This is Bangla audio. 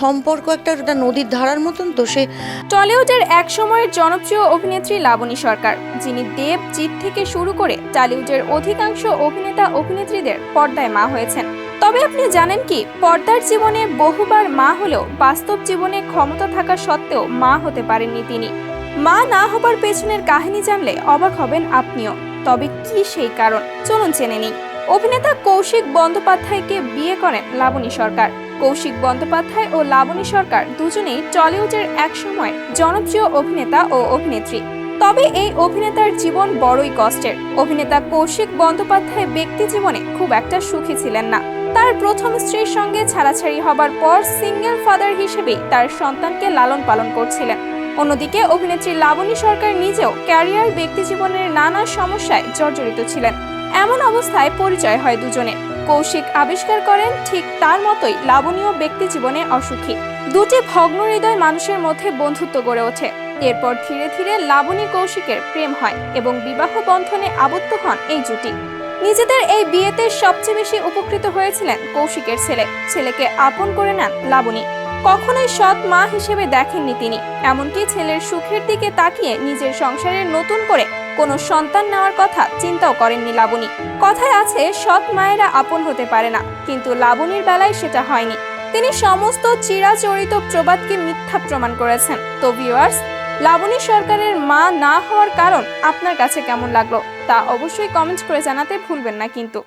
সম্পর্ক একটা একটা নদীর ধারার মতন তো, সে টলিউডের এক সময়ের জনপ্রিয় অভিনেত্রী লাবণী সরকার, যিনি দেব, জিৎ থেকে শুরু করে টলিউডের অধিকাংশ অভিনেতা অভিনেত্রীদের পর্দায় মা হয়েছেন। তবে আপনি জানেন কি, পর্দার জীবনে বহুবার মা হলেও বাস্তব জীবনে ক্ষমতা থাকা সত্ত্বেও মা হতে পারেননি তিনি। মা না হবার পেছনের কাহিনী জানলে অবাক হবেন আপনিও। তবে কি সেই কারণ? চলুন জেনে নিই। অভিনেতা কৌশিক বন্দ্যোপাধ্যায়কে বিয়ে করেন লাবণী সরকার। কৌশিক বন্দ্যোপাধ্যায় ও লাবণী সরকার দুজনেই টলিউডের একসময় জনপ্রিয় অভিনেতা ও অভিনেত্রী। তবে এই অভিনেতার জীবন বড়ই কষ্টের। অভিনেতা কৌশিক বন্দ্যোপাধ্যায় ব্যক্তি জীবনে খুব একটা সুখী ছিলেন না। তার প্রথম স্ত্রীর সঙ্গে ছাড়াছাড়ি হবার পর সিঙ্গেল ফাদার হিসেবেই তার সন্তানকে লালন পালন করছিলেন। অন্যদিকে অভিনেত্রী লাবণী সরকার নিজেও ক্যারিয়ার, ব্যক্তি জীবনের নানা সমস্যায় জর্জরিত ছিলেন। এমন অবস্থায় পরিচয় হয় দুজনের কৌশিক আবিষ্কার করেন ঠিক তার মতোই লাবণীয় ব্যক্তি জীবনে অসুখী। দুটি ভগ্ন হৃদয় মানুষের মধ্যে বন্ধুত্ব গড়ে ওঠে। এরপর ধীরে ধীরে লাবণী কৌশিকের প্রেম হয় এবং বিবাহ বন্ধনে আবদ্ধ হন এই জুটি। নিজেদের এই বিয়েতে সবচেয়ে বেশি উপকৃত হয়েছিলেন কৌশিকের ছেলে। ছেলেকে আপন করে নেন লাবণী। কখনোই সৎ মা হিসেবে দেখেননি তিনি। এমনকি ছেলের সুখের দিকে তাকিয়ে নিজের সংসারে নতুন করে কোনো সন্তান নেওয়ার কথা চিন্তাও করেননি লাবণী। কথায় আছে, সৎ মায়েরা আপন হতে পারে না, কিন্তু লাবণীর বেলায় সেটা হয়নি। তিনি সমস্ত চিরাচরিত প্রবাদকে মিথ্যা প্রমাণ করেছেন। তো ভিওয়ার্স লাবণী সরকারের মা না হওয়ার কারণ আপনার কাছে কেমন লাগল তা অবশ্যই কমেন্ট করে জানাতে ভুলবেন না কিন্তু।